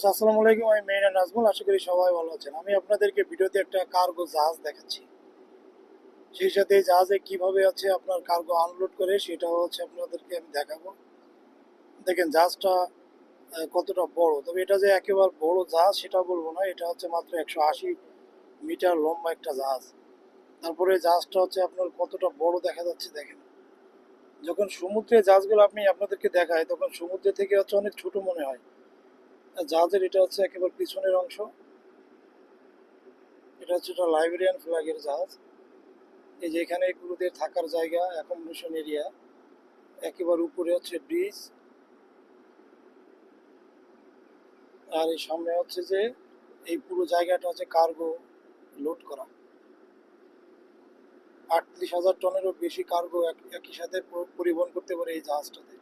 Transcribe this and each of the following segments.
আসসালামু আলাইকুম, আমি মেহরান নাজমুল, আশা করি সবাই ভালো আছেন। আমি আপনাদেরকে ভিডিওতে একটা কার্গো জাহাজ দেখাচ্ছি। সেই সাথে এই জাহাজে কীভাবে আছে আপনার কার্গো আনলোড করে, সেটাও হচ্ছে আপনাদেরকে আমি দেখাবো। দেখেন, জাহাজটা কতটা বড়। তবে এটা যে একেবারে বড় জাহাজ, সেটা বলব না। এটা হচ্ছে মাত্র একশো আশি মিটার লম্বা একটা জাহাজ। তারপরে জাহাজটা হচ্ছে আপনার কতটা বড় দেখা যাচ্ছে, দেখেন। যখন সমুদ্রে জাহাজগুলো আপনি আপনাদেরকে দেখায় তখন সমুদ্রে থেকে হচ্ছে অনেক ছোট মনে হয়। জাহাজের এটা হচ্ছে একেবারে পিছনের অংশ। এটা হচ্ছে একটা লাইব্রেরিয়ান ফ্ল্যাগের জাহাজ। এই যে এখানে ক্রুদের থাকার জায়গা অ্যাকোমোডেশন এরিয়া একেবারে উপরে হচ্ছে ব্রিজ আর এই সামনে হচ্ছে যে এই পুরো জায়গাটা হচ্ছে কার্গো লোড করা। আটত্রিশ হাজার টনেরও বেশি কার্গো একই সাথে পরিবহন করতে পারে এই জাহাজটাতে।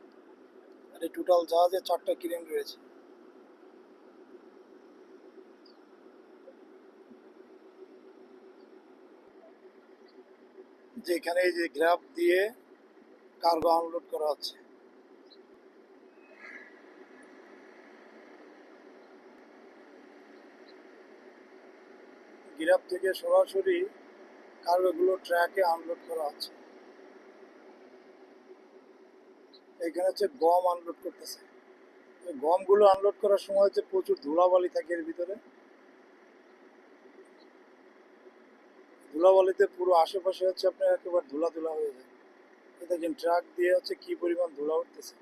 আর এই টোটাল জাহাজে চারটা ক্রেন রয়েছে। যেখানে এই যে গ্রাফ দিয়ে কার্গো আনলোড করা হচ্ছে। গ্রাফ থেকে সরাসরি কার্গোগুলো ট্র্যাকে আনলোড করা হচ্ছে। এখানে হচ্ছে গম আনলোড করতেছে। গমগুলো আনলোড করার সময় হচ্ছে প্রচুর ধুলাবালি থাকে এর ভিতরে। ধুলাবালিতে পুরো আশেপাশে হচ্ছে আপনার একেবারে ধুলা ধুলা হয়ে যায়। দেখেন ট্রাক দিয়ে হচ্ছে কি পরিমাণ ধুলা উঠতেছে।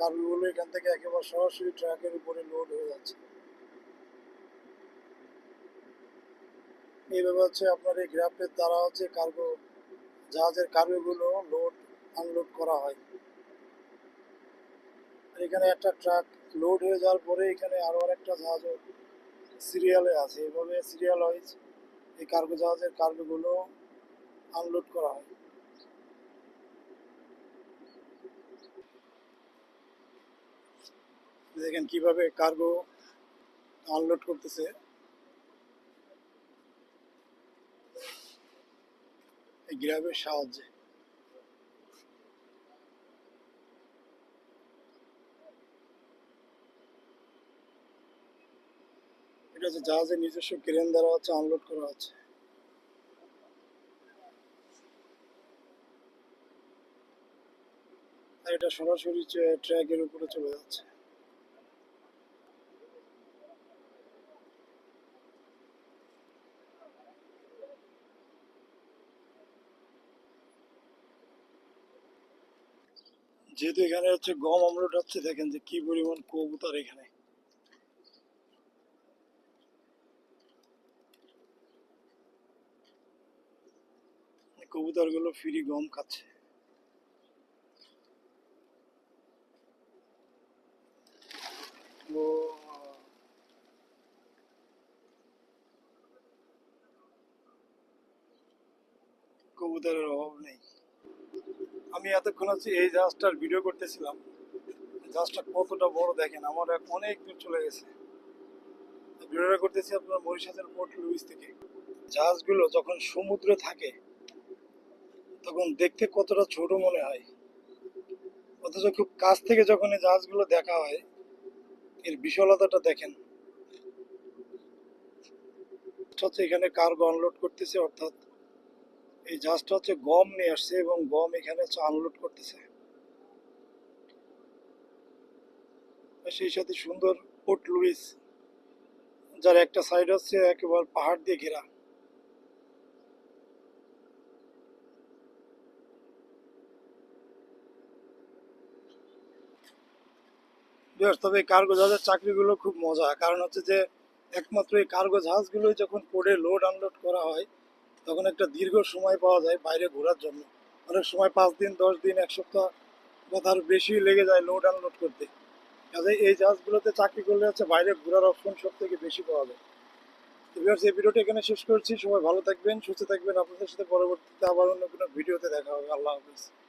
কার্গোগুলো এখান থেকে একেবারে সরাসরি ট্রাকের উপরে লোড হয়ে যাচ্ছে। এইভাবে হচ্ছে আপনার এই গ্রাফের দ্বারা হচ্ছে কার্গো জাহাজের কার্গোগুলো লোড আনলোড করা হয়। এখানে একটা ট্রাক লোড হয়ে যাওয়ার পরে এখানে আরও আরেকটা জাহাজও সিরিয়ালে আছে। এভাবে সিরিয়াল ওয়াইজ এই কার্গো জাহাজের কার্গোগুলো আনলোড করা হয়। দেখেন কীভাবে কার্গো আনলোড করতেছে। এই গ্রাবের সাহায্যে। এটা হচ্ছে জাহাজের নিজস্ব ক্রেন দ্বারা হচ্ছে আনলোড করা আর এটা সরাসরি ট্র্যাকের উপরে চলে যাচ্ছে। যেহেতু এখানে হচ্ছে গম আমলোড হচ্ছে, দেখেন যে কি পরিমাণ কবুতর এখানে। কবুতরগুলো ফ্রি গম খাচ্ছে। কবুতরের অভাব নেই। আমি এতক্ষণ হচ্ছে এই জাহাজটার ভিডিও করতেছিলাম। জাহাজটা কতটা বড় দেখেন, আমার অনেক দূর চলে গেছে। ভিডিওটা করতেছি আপনার মরিশাসের পোর্ট লুইস থেকে। জাহাজগুলো যখন সমুদ্রে থাকে তখন দেখতে কতটা ছোট মনে হয়। অথচ খুব কাছ থেকে যখন এই জাহাজগুলো দেখা হয়, এর বিশালতাটা দেখেন। হচ্ছে এখানে কার্গো আনলোড করতেছে, অর্থাৎ এই জাহাজটা হচ্ছে গম নিয়ে আসছে এবং গম এখানে আনলোড করতেছে। সেই সাথে সুন্দর পোর্ট লুইস যার একটা সাইড হচ্ছে একেবারে পাহাড় দিয়ে ঘেরা। বেশ তবে এই কার্গো জাহাজের চাকরিগুলো খুব মজা। কারণ হচ্ছে যে একমাত্র এই কার্গো জাহাজগুলো যখন পড়ে লোড আনলোড করা হয় তখন একটা দীর্ঘ সময় পাওয়া যায় বাইরে ঘোরার জন্য। অনেক সময় পাঁচ দিন দশ দিন এক সপ্তাহ বা তার বেশি লেগে যায় লোড আনলোড করতে। কাজে এই জাহাজগুলোতে চাকরি করলে হচ্ছে বাইরে ঘোরার অপশন সব থেকে বেশি পাওয়া যায়। viewers, এই ভিডিওটা এখানে শেষ করছি। সবাই ভালো থাকবেন সুস্থ থাকবেন। আপনাদের সাথে পরবর্তীতে আবার অন্য কোনো ভিডিওতে দেখা হবে। আল্লাহ হাফিজ।